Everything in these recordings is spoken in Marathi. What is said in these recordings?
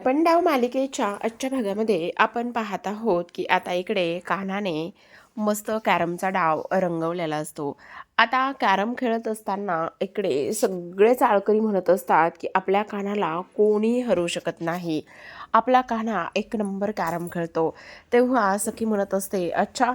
पंडाव मालिकेच्या आजच्या भागामध्ये आपण पाहत आहोत की आता इकडे कान्हाने मस्त कॅरमचा डाव रंगवलेला असतो. आता कॅरम खेळत असताना इकडे सगळे चाळकरी म्हणत असतात की आपल्या कानाला कोणी हरू शकत नाही. आपला कान्हा एक नंबर कॅरम खेळतो. तेव्हा सखी म्हणत असते अच्छा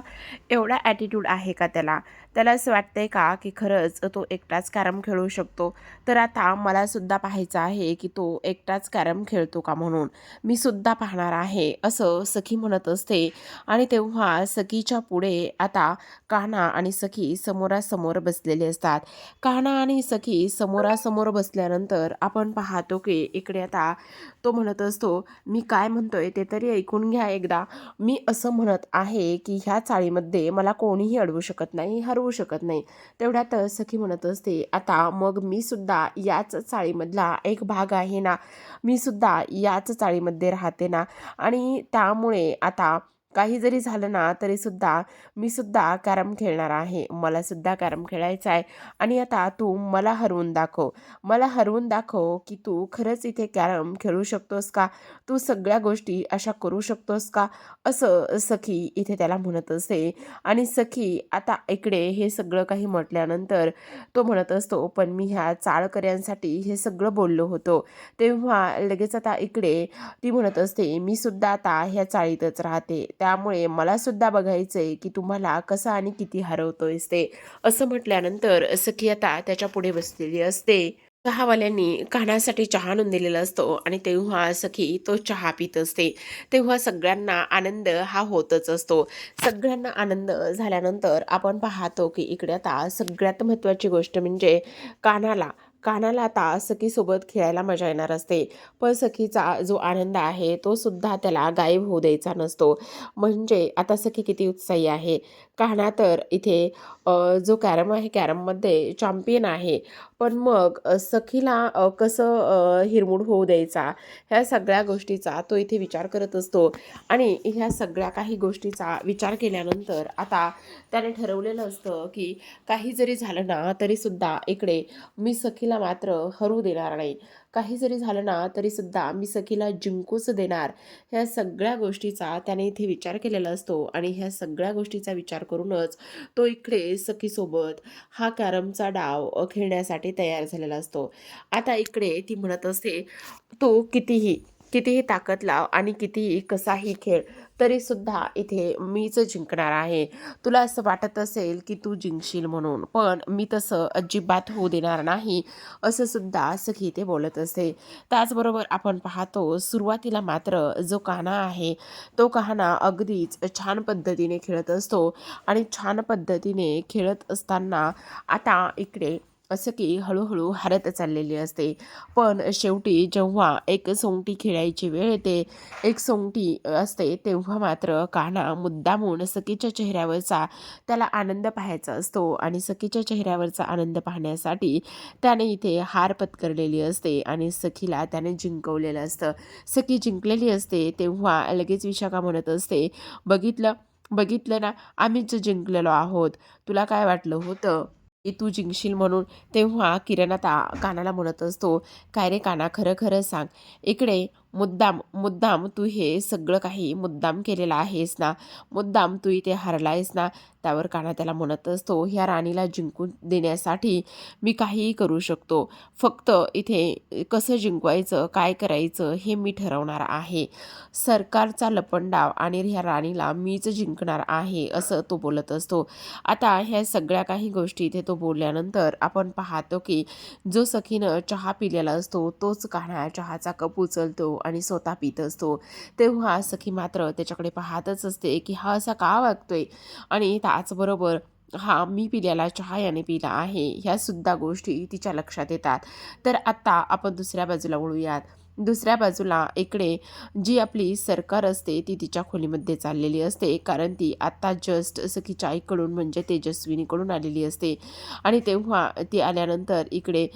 एवढा ॲटिट्यूड आहे का त्याला? त्याला असं वाटतंय का की खरंच तो एकटाच कॅरम खेळू शकतो? तर आता मला सुद्धा पाहायचं आहे की तो एकटाच कॅरम खेळतो का म्हणून? मी सुद्धा पाहणार आहे असं सखी म्हणत असते. आणि तेव्हा सखीच्या पुढे आता कान्हा आणि सखी समोरासमोर बसलेले असतात. कान्हा आणि सखी समोरासमोर बसल्यानंतर आपण पाहतो की इकडे आता तो म्हणत असतो मी काय म्हणतोय ते तरी ऐकून घ्या एकदा. मी असं म्हणत आहे की ह्या चाळीमध्ये मला कोणीही अडवू शकत नाही. ठरवू शकत नाही. तेवढ्यातच सखी म्हणत असते आता मग मी सुद्धा याच चाळीमधला एक भाग आहे ना. मी सुद्धा याच चाळीमध्ये राहते ना. आणि त्यामुळे आता काही जरी झालं ना तरी सुद्धा मी सुद्धा कॅरम खेळणार आहे. मला सुद्धा कॅरम खेळायचा आहे. आणि आता तू मला हरवून दाखव. मला हरवून दाखव की तू खरंच इथे कॅरम खेळू शकतोस का? तू सगळ्या गोष्टी अशा करू शकतोस का? असं सखी इथे त्याला म्हणत असते. आणि सखी आता इकडे हे सगळं काही म्हटल्यानंतर तो म्हणत असतो पण मी ह्या चाळकऱ्यांसाठी हे सगळं बोललो होतो. तेव्हा लगेच आता इकडे ती म्हणत असते मी सुद्धा आता ह्या चाळीतच राहते. त्यामुळे मला सुद्धा आहे की तुम्हाला कसा आणि किती हरवतोयस ते. असं म्हटल्यानंतर सखी आता त्याच्या पुढे बसलेली असते. चहावाल्यांनी कानासाठी चहा आणून दिलेला असतो आणि तेव्हा सखी तो चहा पित असते. तेव्हा सगळ्यांना आनंद हा होतच असतो. सगळ्यांना आनंद झाल्यानंतर आपण पाहतो की इकडे आता सगळ्यात महत्त्वाची गोष्ट म्हणजे कानाला कानाला आता सखीसोबत खेळायला मजा येणार असते. पण सखीचा जो आनंद आहे तो सुद्धा त्याला गायब होऊ द्यायचा नसतो. म्हणजे आता सखी किती उत्साही आहे. कान्हा तर इथे जो कॅरम आहे कॅरममध्ये चॅम्पियन आहे. पण मग सखीला कसं हिरमूड होऊ द्यायचा ह्या सगळ्या गोष्टीचा तो इथे विचार करत असतो. आणि ह्या सगळ्या काही गोष्टीचा विचार केल्यानंतर आता त्याने ठरवलेलं असतं की काही जरी झालं ना तरीसुद्धा इकडे मी सखीला मात्र हरू देणार नाही. काही जरी झालं ना तरीसुद्धा मी सखीला जिंकूच देणार. ह्या सगळ्या गोष्टीचा त्याने इथे विचार केलेला असतो आणि ह्या सगळ्या गोष्टीचा विचार करूनच तो इकडे सखीसोबत हा कॅरमचा डाव खेळण्यासाठी तयार झालेला असतो. आता इकडे ती म्हणत असते तो कितीही कितीही ताकद लाव आणि कितीही कसाही खेळ तरीसुद्धा इथे मीच जिंकणार आहे. तुला असं वाटत असेल की तू जिंकशील म्हणून पण मी तसं अजिबात होऊ देणार नाही असं सुद्धा सखी ते बोलत असते. त्याचबरोबर आपण पाहतो सुरुवातीला मात्र जो कान्हा आहे तो कान्हा अगदीच छान पद्धतीने खेळत असतो. आणि छान पद्धतीने खेळत असताना आता इकडे असं की हळूहळू हरत चाललेली असते. पण शेवटी जेव्हा एक सोंगटी खेळायची वेळ येते एक सोंगटी असते तेव्हा मात्र कान्हा मुद्दामून सखीच्या चेहऱ्यावरचा त्याला आनंद पाहायचा असतो आणि सखीच्या चेहऱ्यावरचा आनंद पाहण्यासाठी त्याने इथे हार पत्करलेली असते आणि सखीला त्याने जिंकवलेलं असतं. सखी जिंकलेली असते तेव्हा लगेच विशाखा म्हणत असते बघितलं बघितलं ना आम्हीच जिंकलेलो आहोत. तुला काय वाटलं होतं? तू जिंकशील म्हणून तेव्हा किरण आता कानाला म्हणत असतो. काय रे काना खरं खरं सांग. इकडे मुद्दाम मुद्दाम तू हे सगळं काही मुद्दाम केलेलं आहेस ना? मुद्दाम तू इथे हरला आहेस ना? त्यावर काना त्याला म्हणत असतो ह्या राणीला जिंकून देण्यासाठी मी काहीही करू शकतो. फक्त इथे कसं जिंकवायचं काय करायचं हे मी ठरवणार आहे. सरकारचा लपंडाव आणि ह्या राणीला मीच जिंकणार आहे असं तो बोलत असतो. आता ह्या सगळ्या काही गोष्टी इथे तो बोलल्यानंतर आपण पाहतो की जो सखीनं चहा पिलेला असतो तोच कान्हा चहाचा कप उचलतो आणि स्वतः पित असतो. तेव्हा सखी मात्र त्याच्याकडे पाहतच असते की हा असा का वागतोय? आणि त्याचबरोबर हा मी पिलेला चहा याने पिला आहे ह्या सुद्धा गोष्टी तिच्या लक्षात येतात. तर आत्ता आपण दुसऱ्या बाजूला वळूयात. दुसऱ्या बाजूला इकडे जी आपली सरकार असते ती तिच्या खोलीमध्ये चाललेली असते. कारण ती आत्ता जस्ट सखीच्या आईकडून म्हणजे तेजस्विनीकडून आलेली असते. आणि तेव्हा ती आल्यानंतर इकडे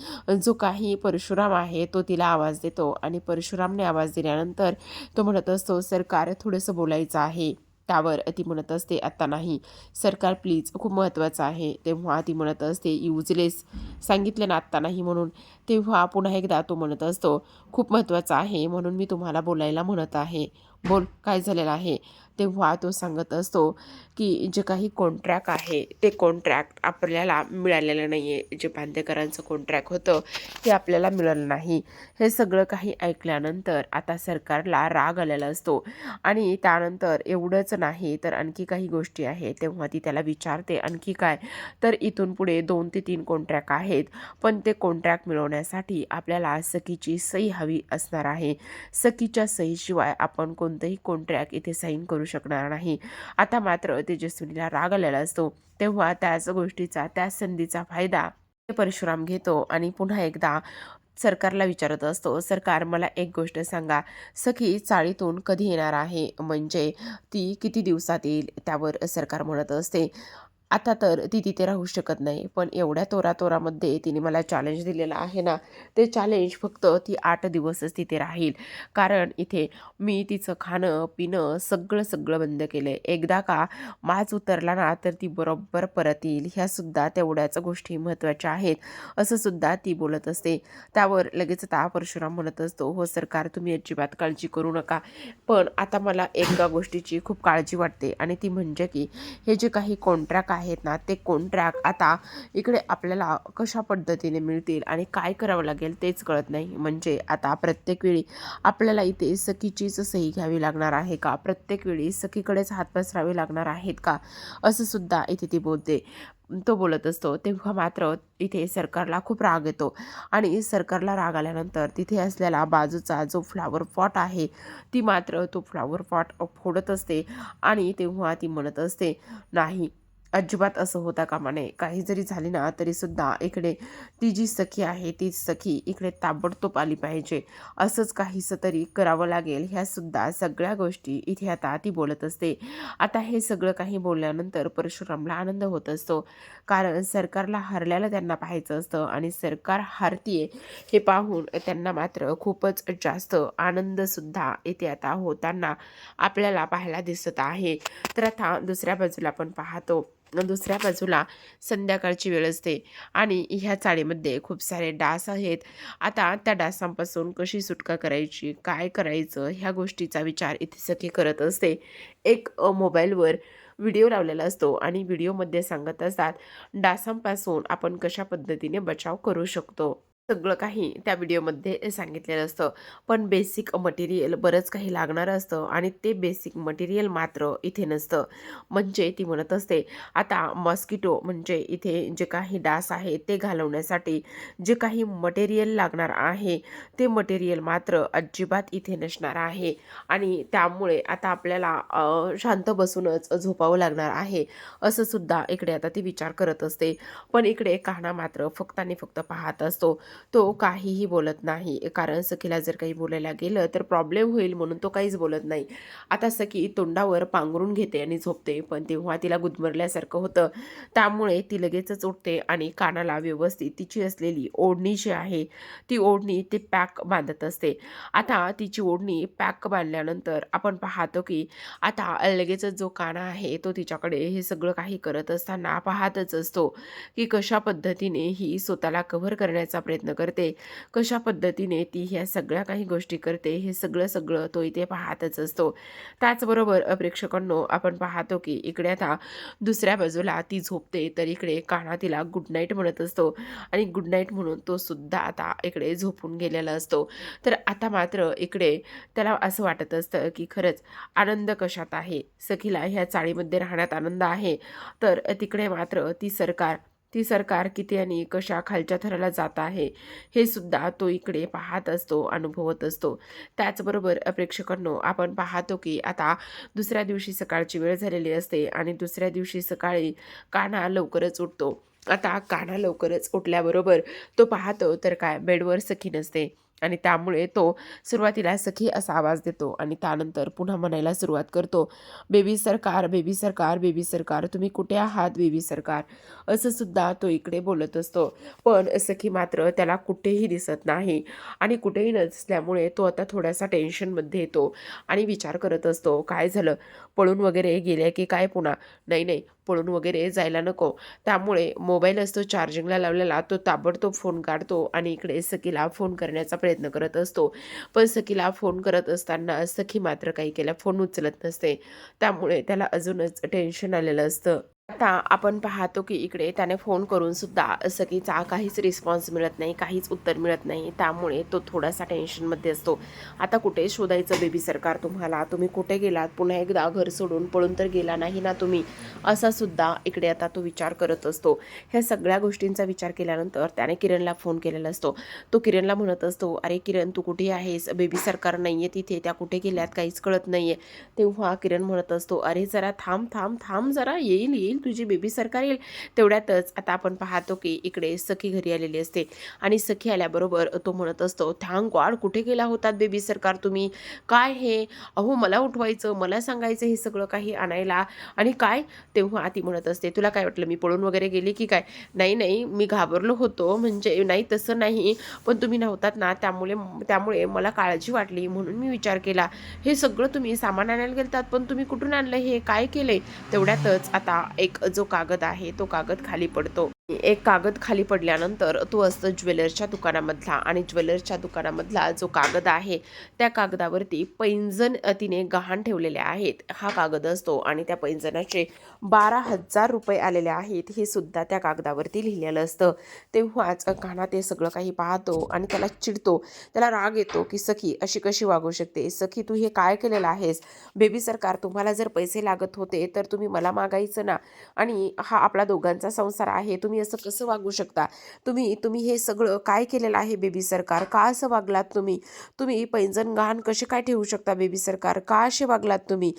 जो काही परशुराम आहे तो तिला आवाज देतो. आणि परशुरामने आवाज दिल्यानंतर तो म्हणत असतो सरकार थोडंसं बोलायचं आहे. त्यावर ती म्हणत असते आत्ता नाही. सरकार प्लीज खूप महत्त्वाचं आहे. तेव्हा ती म्हणत असते युजलेस सांगितलं ना आत्ता नाही म्हणून. तेव्हा पुन्हा एकदा तो म्हणत असतो खूप महत्त्वाचा आहे म्हणून मी तुम्हाला बोलायला म्हणत आहे. बोल काय झालेलं आहे? तेव्हा तो सांगत असतो की जे काही कॉन्ट्रॅक्ट आहे ते कॉन्ट्रॅक्ट आपल्याला मिळालेलं नाही आहे जे बांदेकरांचं कॉन्ट्रॅक्ट होतं ते आपल्याला मिळालं नाही. हे सगळं काही ऐकल्यानंतर आता सरकारला राग आलेला असतो. आणि त्यानंतर एवढंच नाही तर आणखी काही गोष्टी आहेत. तेव्हा ती त्याला विचारते आणखी काय? तर इथून पुढे दोन ते तीन कॉन्ट्रॅक्ट आहेत. पण ते कॉन्ट्रॅक्ट होण्यासाठी आपल्याला सखीची सही हवी असणार आहे. सखीच्या सहीशिवाय आपण कोणतंही कॉन्ट्रॅक्ट इथे साईन करू शकणार नाही. आता मात्र तेजस्विनीला राग आलेला असतो. तेव्हा त्याच गोष्टीचा त्या संधीचा फायदा परशुराम घेतो आणि पुन्हा एकदा सरकारला विचारत असतो सरकार मला एक गोष्ट सांगा. सखी चाळीतून कधी येणार आहे? म्हणजे ती किती दिवसात येईल? त्यावर सरकार म्हणत असते. आता तर ती तिथे राहू शकत नाही. पण एवढ्या तोरातोरामध्ये तिने मला चॅलेंज दिलेलं आहे ना ते चॅलेंज फक्त ती आठ दिवसच तिथे राहील. कारण इथे मी तिचं खाणं पिणं सगळं सगळं बंद केलं आहे एकदा का माज उतरला ना तर ती बरोबर परत येईल. ह्यासुद्धा तेवढ्याच गोष्टी महत्त्वाच्या आहेत. असं सुद्धा ती बोलत असते. त्यावर लगेच ता परशुराम म्हणत असतो हो सरकार तुम्ही अजिबात काळजी करू नका. पण आता मला एका गोष्टीची खूप काळजी वाटते. आणि ती म्हणजे की हे जे काही कॉन्ट्रॅक्ट आहेत ना ते कॉन्ट्रॅक्ट आता इकडे आपल्याला कशा पद्धतीने मिळतील आणि काय करावं लागेल तेच कळत नाही. म्हणजे आता प्रत्येक वेळी आपल्याला इथे सखीचीच सही घ्यावी लागणार आहे का? प्रत्येक वेळी सखीकडेच हात पसरावे लागणार आहेत का? असं सुद्धा इथे ती बोलते. तो बोलत असतो. तेव्हा मात्र इथे सरकारला खूप राग येतो. आणि सरकारला राग आल्यानंतर तिथे असलेला बाजूचा जो फ्लावर पॉट आहे ती मात्र तो फ्लावर पॉट फोडत असते आणि तेव्हा ती म्हणत असते नाही अजिबात असं होता कामा नये. काही जरी झाली ना तरीसुद्धा इकडे ती जी सखी आहे ती सखी इकडे ताबडतोब आली पाहिजे. असंच काहीसं तरी करावं लागेल ह्यासुद्धा सगळ्या गोष्टी इथे आता ती बोलत असते. आता हे सगळं काही बोलल्यानंतर परशुरामला आनंद होत असतो. कारण सरकारला हरल्याला त्यांना पाहायचं असतं आणि सरकार हारतीये हे पाहून त्यांना मात्र खूपच जास्त आनंदसुद्धा इथे आता होताना आपल्याला पाहायला दिसत आहे. तर आता दुसऱ्या बाजूला आपण पाहतो. दुसऱ्या बाजूला संध्याकाळची वेळ असते. आणि ह्या चाळीमध्ये खूप सारे डास आहेत. आता त्या डासांपासून कशी सुटका करायची काय करायचं ह्या गोष्टीचा विचार इथे सखी करत असते. एक मोबाईलवर व्हिडिओ लावलेला असतो आणि व्हिडिओमध्ये सांगत असतात डासांपासून आपण कशा पद्धतीने बचाव करू शकतो? सगळं काही त्या व्हिडिओमध्ये सांगितलेलं असतं. पण बेसिक मटेरियल बरंच काही लागणारं असतं आणि ते बेसिक मटेरियल मात्र इथे नसतं. म्हणजे ती म्हणत असते आता मॉस्किटो म्हणजे इथे जे काही डास आहे ते घालवण्यासाठी जे काही मटेरियल लागणार आहे ते मटेरियल मात्र अजिबात इथे नसणार आहे. आणि त्यामुळे आता आपल्याला शांत बसूनच झोपावं लागणार आहे. असं सुद्धा इकडे आता ती विचार करत असते. पण इकडे कान्हा मात्र फक्त आणि फक्त पाहत असतो. तो काहीही बोलत नाही. कारण सखीला जर काही बोलायला गेलं तर प्रॉब्लेम होईल म्हणून तो काहीच बोलत नाही. आता सखी तोंडावर पांघरून घेते आणि झोपते पण तेव्हा तिला गुदमरल्यासारखं होतं. त्यामुळे ती लगेचच उठते आणि कानाला व्यवस्थित तिची असलेली ओढणी जी आहे ती ओढणी ती पॅक बांधत असते. आता तिची ओढणी पॅक बांधल्यानंतर आपण पाहतो की आता लगेचच जो काना आहे तो तिच्याकडे हे सगळं काही करत असताना पाहतच असतो की कशा पद्धतीने ही स्वतःला कव्हर करण्याचा प्रयत्न प्रयत्न करते. कशा पद्धतीने ती ह्या सगळ्या काही गोष्टी करते हे सगळं सगळं तो इथे पाहतच असतो. त्याचबरोबर प्रेक्षकांनो आपण पाहतो की इकडे आता दुसऱ्या बाजूला ती झोपते तर इकडे काना तिला गुड नाईट म्हणत असतो. आणि गुड नाईट म्हणून तो सुद्धा आता इकडे झोपून गेलेला असतो. तर आता मात्र इकडे त्याला असं वाटत असतं की खरंच आनंद कशात आहे? सखीला ह्या चाळीमध्ये राहण्यात आनंद आहे. तर तिकडे मात्र ती सरकार ती सरकार किती आणि कशा खालच्या थराला जात आहे हे सुद्धा तो इकडे पाहत असतो अनुभवत असतो. त्याचबरोबर प्रेक्षकांनो आपण पाहतो की आता दुसऱ्या दिवशी सकाळची वेळ झालेली असते आणि दुसऱ्या दिवशी सकाळी कान्हा लवकरच उठतो. आता कान्हा लवकरच उठल्याबरोबर तो पाहतो तर काय बेडवर सखी नसते. आणि त्यामुळे तो सुरुवातीला सखी असा आवाज देतो आणि त्यानंतर पुन्हा म्हणायला सुरुवात करतो बेबी सरकार बेबी सरकार बेबी सरकार तुम्ही कुठे आहात बेबी सरकार? असं सुद्धा तो इकडे बोलत असतो. पण सखी मात्र त्याला कुठेही दिसत नाही आणि कुठेही नसल्यामुळे तो आता थोडासा टेन्शनमध्ये येतो आणि विचार करत असतो काय झालं? पळून वगैरे गेले की काय पुन्हा? नाही नाही पळून वगैरे जायला नको. त्यामुळे मोबाईल असतो चार्जिंगला लावलेला तो ताबडतोब फोन काढतो आणि इकडे सखीला फोन करण्याचा प्रयत्न करत असतो. पण सखीला फोन करत असताना सखी मात्र काही केल्या फोन उचलत नसते. त्यामुळे त्याला अजूनच टेन्शन आलेलं असतं. आता आपण पाहतो की इकडे त्याने फोन करून सुद्धा सगळीचा काहीच रिस्पॉन्स मिळत नाही काहीच उत्तर मिळत नाही. त्यामुळे तो थोडासा टेन्शनमध्ये असतो. आता कुठे शोधायचं बेबी सरकार तुम्हाला? तुम्ही कुठे गेलात? पुन्हा एकदा घर सोडून पळून तर गेला नाही ना तुम्ही? असा सुद्धा इकडे आता तो विचार करत असतो. ह्या सगळ्या गोष्टींचा विचार केल्यानंतर त्याने किरणला फोन केलेला असतो. तो किरणला म्हणत असतो अरे किरण तू कुठे आहेस? बेबी सरकार नाही आहे तिथे. त्या कुठे गेल्यात? काहीच कळत नाही आहे तेव्हा किरण म्हणत असतो अरे जरा थांब थांब थांब जरा येईल येईल. तुझी बेबी सरकार येईल. तेवढ्यातच आता आपण पाहतो की इकडे सखी घरी आलेली असते. आणि सखी आल्याबरोबर तो म्हणत असतो थँक गॉड कुठे गेला होतात बेबी सरकार तुम्ही? काय हे? अहो मला उठवायचं मला सांगायचं हे सगळं काही आणायला. आणि काय? तेव्हा ती म्हणत असते तुला काय वाटलं मी पळून वगैरे गेली की काय? नाही नाही मी घाबरलो होतो. म्हणजे नाही तसं नाही. पण तुम्ही नव्हतात ना त्यामुळे त्यामुळे मला काळजी वाटली म्हणून मी विचार केला. हे सगळं तुम्ही सामान आणायला गेलतात पण तुम्ही कुठून आणलं? हे काय केलंय? तेवढ्यातच आता एक जो कागद आहे तो कागद खाली पडतो. एक कागद खाली पडल्यानंतर तो असतो ज्वेलरच्या दुकानामधला आणि ज्वेलरच्या दुकानामधला जो कागद आहे त्या कागदावरती पैंजण तिने गहाण ठेवलेले आहेत. हा कागद असतो आणि त्या पैंजणाचे बारा हजार रुपये आलेले आहेत हे सुद्धा त्या कागदावरती लिहिलेलं असतं. तेव्हाच घाणा ते सगळं काही पाहतो आणि त्याला चिडतो. त्याला राग येतो की सखी अशी कशी वागू शकते? सखी तू हे काय केलेलं आहेस? बेबी सरकार तुम्हाला जर पैसे लागत होते तर तुम्ही मला मागायचं ना? आणि हा आपला दोघांचा संसार आहे. तुम्ही तुम्ही असं कसं वागू शकता? तुम्ही तुम्ही हे सगळं काय केलेलं आहे बेबी सरकार? का असं वागलात तुम्ही? तुम्ही पैंजण गहाण कसे काय ठेवू शकता बेबी सरकार? का असे वागलात तुम्ही?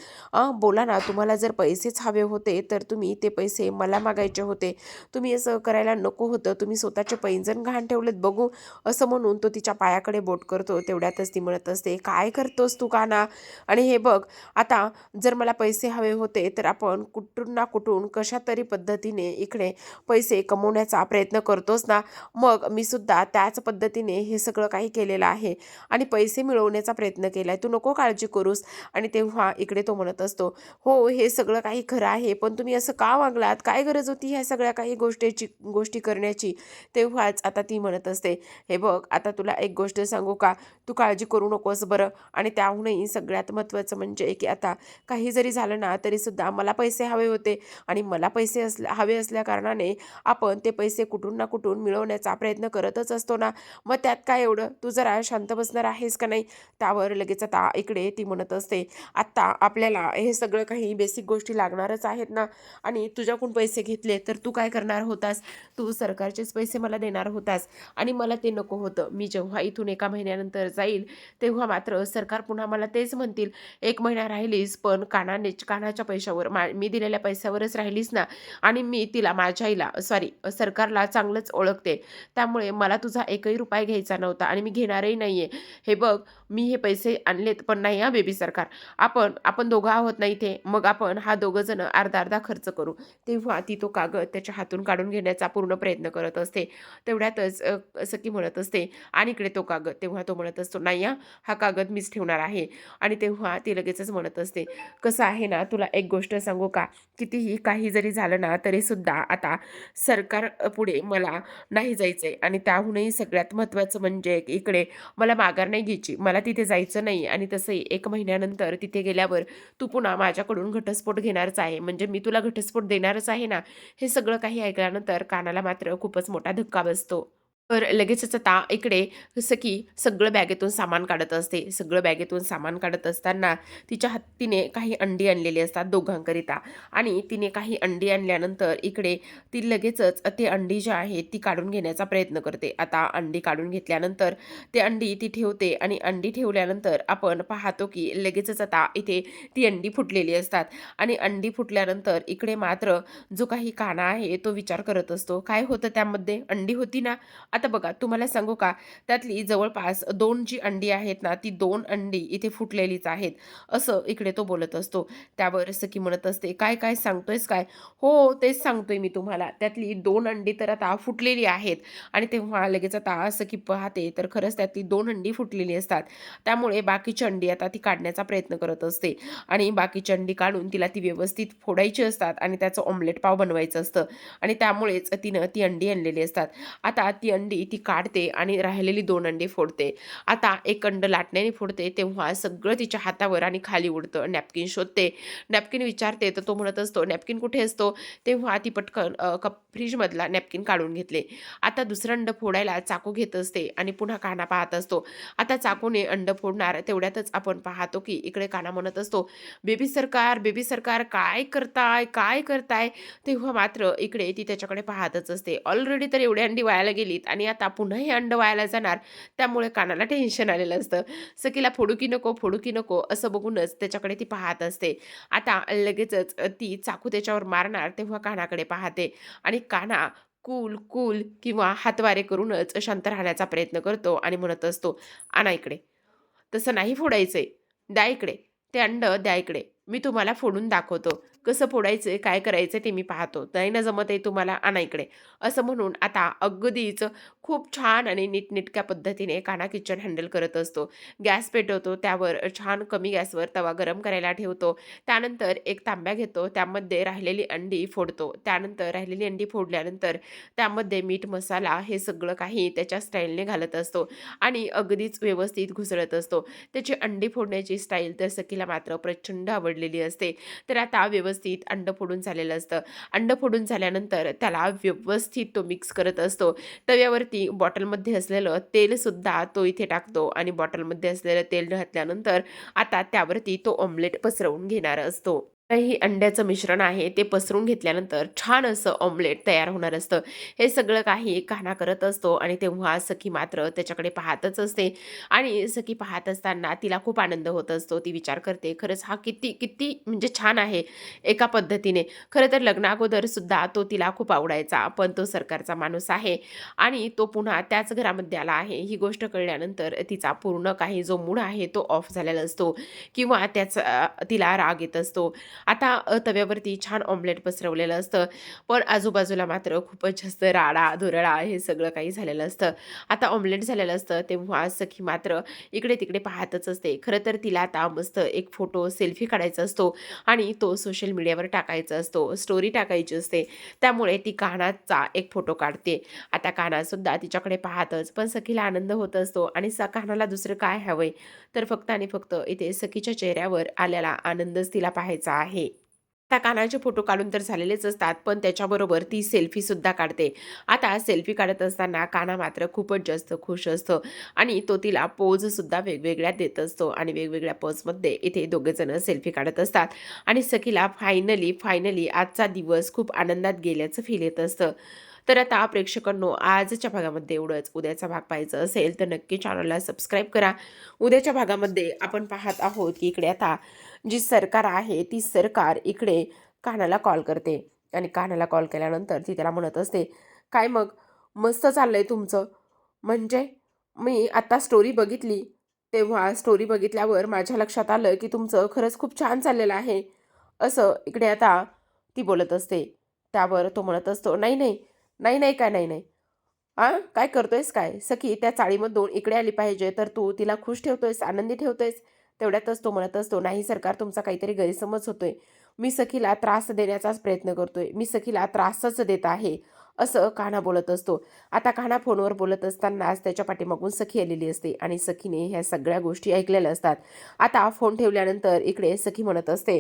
बोला ना तुम्हाला जर पैसेच हवे होते तर तुम्ही ते पैसे मला मागायचे होते. तुम्ही असं करायला नको होतं. तुम्ही स्वतःचे पैंजण गहाण ठेवलेत बघू. असं म्हणून तो तिच्या पायाकडे बोट करतो तेवढ्यातच ती म्हणत असते काय करतोस तू काना? आणि हे बघ आता जर मला पैसे हवे होते तर आपण कुठून ना कुठून कशा तरी पद्धतीने इकडे पैसे कमवण्याचा प्रयत्न करतोच ना मग मी सुद्धा त्याच पद्धतीने हे सगळं काही केलेलं आहे. आणि पैसे मिळवण्याचा प्रयत्न केला आहे तू नको काळजी करूस. आणि तेव्हा इकडे तो म्हणत असतो हो हे सगळं काही खरं आहे पण तुम्ही असं का वागलात? काय गरज होती ह्या सगळ्या काही गोष्टीची गोष्टी करण्याची? तेव्हाच आता ती म्हणत असते हे बघ आता तुला एक गोष्ट सांगू का? तू काळजी करू नकोस बरं. आणि त्याहूनही सगळ्यात महत्त्वाचं म्हणजे की आता काही जरी झालं ना तरीसुद्धा मला पैसे हवे होते. आणि मला पैसे असल्या हवे असल्या कारणाने आपण ते पैसे कुठून ना कुठून मिळवण्याचा प्रयत्न करतच असतो ना? मग त्यात काय एवढं? तू जरा शांत बसणार आहेस का नाही? त्यावर लगेच आता इकडे ती म्हणत असते आत्ता आपल्याला हे सगळं काही बेसिक गोष्टी लागणारच आहेत ना? आणि तुझ्याकडून पैसे घेतले तर तू काय करणार होतास? तू सरकारचेच पैसे मला देणार होतास. आणि मला ते नको होतं. मी जेव्हा इथून एका महिन्यानंतर जाईल तेव्हा मात्र सरकार पुन्हा मला तेच म्हणतील एक महिना राहिलीस पण कानाने कानाच्या पैशावर मा मी दिलेल्या पैशावरच राहिलीस ना? आणि मी तिला माझ्या आईला सॉरी सरकारला चांगलंच ओळखते. त्यामुळे मला तुझा एकही रुपया घ्यायचा नव्हता आणि मी घेणारही नाही आहे हे बघ मी हे पैसे आणलेत पण नाही हा बेबी सरकार. आपण आपण दोघं आहोत नाही इथे मग आपण हा दोघंजण अर्धा अर्धा खर्च करू. तेव्हा ती तो कागद त्याच्या हातून काढून घेण्याचा पूर्ण प्रयत्न करत असते. तेवढ्यातच सखी असं की म्हणत असते आणि इकडे तो कागद. तेव्हा तो म्हणत असतो नाही हा हा कागद मीच ठेवणार आहे. आणि तेव्हा ती लगेचच म्हणत असते कसं आहे ना तुला एक गोष्ट सांगू का? कितीही काही जरी झालं ना तरीसुद्धा आता स सरकार पुढे मला नाही जायचं आहे आणि त्याहूनही सगळ्यात महत्त्वाचं म्हणजे इकडे मला माघार नाही घ्यायची. मला तिथे जायचं नाही. आणि तसंही एक महिन्यानंतर तिथे गेल्यावर तू पुन्हा माझ्याकडून घटस्फोट घेणारच आहे. म्हणजे मी तुला घटस्फोट देणारच आहे ना? हे सगळं काही ऐकल्यानंतर कानाला मात्र खूपच मोठा धक्का बसतो. तर लगेचच आता इकडे जसं की सगळं बॅगेतून सामान काढत असते. सगळं बॅगेतून सामान काढत असताना तिच्या हत्तीने काही अंडी आणलेली असतात दोघांकरिता. आणि तिने काही अंडी आणल्यानंतर इकडे ती लगेचच ते अंडी जे आहे ती काढून घेण्याचा प्रयत्न करते. आता अंडी काढून घेतल्यानंतर ते अंडी ती ठेवते आणि अंडी ठेवल्यानंतर आपण पाहतो की लगेचच आता इथे ती अंडी फुटलेली असतात. आणि अंडी फुटल्यानंतर इकडे मात्र जो काही काना आहे तो विचार करत असतो. काय होतं त्यामध्ये? अंडी होती ना? आता बघा तुम्हाला सांगू का? त्यातली जवळपास दोन जी अंडी आहेत ना ती दोन अंडी इथे फुटलेलीच आहेत. असं इकडे तो बोलत असतो. त्यावर सखी म्हणत असते काय काय सांगतोयस काय? हो, हो तेच सांगतोय मी तुम्हाला. त्यातली दोन अंडी तर आता फुटलेली आहेत. आणि तेव्हा लगेच आता सखी पाहते तर खरंच त्यातली दोन अंडी फुटलेली असतात. त्यामुळे बाकीची अंडी आता ती काढण्याचा प्रयत्न करत असते. आणि बाकीची अंडी काढून तिला ती व्यवस्थित फोडायची असतात आणि त्याचं ऑमलेट पाव बनवायचं असतं. आणि त्यामुळेच तिनं ती अंडी आणलेली असतात. आता ती अंडी अंडी ती काढते आणि राहिलेली दोन अंडी फोडते. आता एक अंड लाटण्याने फोडते तेव्हा सगळं तिच्या हातावर आणि खाली उडतं. नॅपकिन शोधते. नॅपकिन विचारते तर तो म्हणत असतो नॅपकिन कुठे असतो? तेव्हा ती पटकन कप फ्रीजमधला नॅपकिन काढून घेतले. आता दुसरं अंड फोडायला चाकू घेत असते आणि पुन्हा काना पाहत असतो. आता चाकूने अंड फोडणार तेवढ्यातच आपण पाहतो की इकडे काना म्हणत असतो बेबी सरकार बेबी सरकार काय करताय काय करताय? तेव्हा मात्र इकडे ती त्याच्याकडे पाहतच असते. ऑलरेडी तर एवढी अंडी वायाला गेलीत आणि आता पुन्हा हे अंड वायाला जाणार. त्यामुळे कानाला टेन्शन आलेलं असतं. सखीला फोडू की नको फोडू की नको असं बघूनच त्याच्याकडे ती पाहत असते. आता लगेचच ती चाकू त्याच्यावर मारणार तेव्हा कानाकडे पाहते. आणि काना कूल कूल किंवा हातवारे करूनच शांत राहण्याचा प्रयत्न करतो आणि म्हणत असतो आणा इकडे. तसं नाही फोडायचंय. द्या इकडे. ते अंड द्या इकडे. मी तुम्हाला फोडून दाखवतो. कसं फोडायचं आहे काय करायचं ते मी पाहतो. नाही ना जमत आहे तुम्हाला आणा इकडे. असं म्हणून आता अगदीच खूप छान आणि नीटनेटक्या पद्धतीने काना किचन हँडल करत असतो. गॅस पेटवतो त्यावर छान कमी गॅसवर तवा गरम करायला ठेवतो. त्यानंतर एक तांब्या घेतो त्यामध्ये राहिलेली अंडी फोडतो. त्यानंतर राहिलेली अंडी फोडल्यानंतर त्यामध्ये मीठ मसाला हे सगळं काही त्याच्या स्टाईलने घालत असतो आणि अगदीच व्यवस्थित घुसळत असतो. त्याची अंडी फोडण्याची स्टाईल तर सखीला मात्र प्रचंड आवडलेली असते. तर आता व्यवस्थित व्यवस्थित अंड फोडून झालेलं असतं. अंड फोडून झाल्यानंतर त्याला व्यवस्थित तो मिक्स करत असतो. तव्यावरती बॉटलमध्ये असलेलं तेलसुद्धा तो इथे टाकतो आणि बॉटलमध्ये असलेलं तेल घातल्यानंतर आता त्यावरती तो ऑमलेट पसरवून घेणार असतो. ही अंड्याचं मिश्रण आहे ते पसरून घेतल्यानंतर छान असं ऑमलेट तयार होणार असतं. हे सगळं काही काना करत असतो आणि तेव्हा सखी मात्र त्याच्याकडे पाहतच असते आणि सखी पाहत असताना तिला खूप आनंद होत असतो. ती विचार करते खरंच हा किती किती म्हणजे छान आहे एका पद्धतीने. खरं तर लग्नाअगोदर सुद्धा तो तिला खूप आवडायचा पण तो सरकारचा माणूस आहे आणि तो पुन्हा त्याच घरामध्ये आला आहे. ही गोष्ट कळल्यानंतर तिचा पूर्ण काही जो मूड आहे तो ऑफ झालेला असतो किंवा त्याचा तिला राग येत असतो. आता तव्यावरती छान ऑमलेट पसरवलेलं असतं. पण आजूबाजूला मात्र खूपच जास्त राडा धुरळा हे सगळं काही झालेलं असतं. आता ऑमलेट झालेलं असतं तेव्हा सखी मात्र इकडे तिकडे पाहतच असते. खरं तर तिला आता मस्त एक फोटो सेल्फी काढायचा असतो आणि तो सोशल मीडियावर टाकायचा असतो स्टोरी टाकायची असते. त्यामुळे ती कानाचा एक फोटो काढते. आता कानासुद्धा तिच्याकडे पाहतच पण सखीला आनंद होत असतो आणि स कानाला दुसरं काय हवंय? तर फक्त आणि फक्त इथे सखीच्या चेहऱ्यावर आलेला आनंदच तिला पाहायचा आहे. आहे. त्या कानाचे फोटो काढून तर झालेलेच असतात पण त्याच्याबरोबर ती सेल्फीसुद्धा काढते. आता सेल्फी काढत असताना काना मात्र खूपच जास्त खुश असतो आणि तो तिला पोजसुद्धा वेगवेगळ्या देत असतो आणि वेगवेगळ्या पोजमध्ये इथे दोघेजणं सेल्फी काढत असतात. आणि सखीला फायनली फायनली आजचा दिवस खूप आनंदात गेल्याचं फील येत असतं. तर आता प्रेक्षकांनो आजच्या भागामध्ये एवढंच. उद्याचा भाग पाहायचा असेल तर नक्की चॅनलला सबस्क्राईब करा. उद्याच्या भागामध्ये आपण पाहत आहोत की इकडे आता जी सरकार आहे ती सरकार इकडे कानाला कॉल करते. आणि कानाला कॉल केल्यानंतर ती त्याला म्हणत असते काय मग? मस्त चाललं आहे तुमचं. म्हणजे मी आत्ता स्टोरी बघितली. तेव्हा स्टोरी बघितल्यावर माझ्या लक्षात आलं की तुमचं खरंच खूप छान चाललेलं आहे. असं इकडे आता ती बोलत असते. त्यावर तो म्हणत असतो नाही नाही नाही नाही काय नाही नाही. हां काय करतोयस काय? सखी त्या चाळीमधून इकडे आली पाहिजे तर तू तिला खुश ठेवतोयस आनंदी ठेवतोयस. तेवढ्यातच तो म्हणत असतो नाही सरकार तुमचा काहीतरी गैरसमज होतोय. मी सखीला त्रास देण्याचाच प्रयत्न करतोय. मी सखीला त्रासच देत आहे. असं कान्हा बोलत असतो. आता कान्हा फोनवर बोलत असतानाच त्याच्या पाठीमागून सखी आलेली असते आणि सखीने ह्या सगळ्या गोष्टी ऐकलेल्या असतात. आता फोन ठेवल्यानंतर इकडे सखी म्हणत असते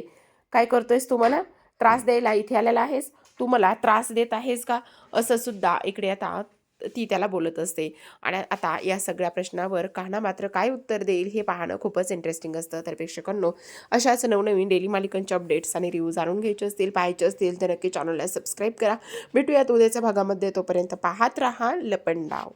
काय करतोयस तू मला? त्रास द्यायला इथे आलेला आहेस? तू मला त्रास देत आहेस का? असं सुद्धा इकडे आता ती त्याला बोलत असते. आणि आता या सगळ्या प्रश्नावर कान्हा मात्र काय उत्तर देईल हे पाहणं खूपच इंटरेस्टिंग असतं. तर प्रेक्षकांनो अशाच नवनवीन डेली मालिकांच्या अपडेट्स आणि रिव्ह्यू जाणून घ्यायचे असतील पाहायचे असतील तर नक्की चॅनलला सबस्क्राईब करा. भेटूयात उद्याच्या भागामध्ये. तोपर्यंत पाहत राहा लपंडाव.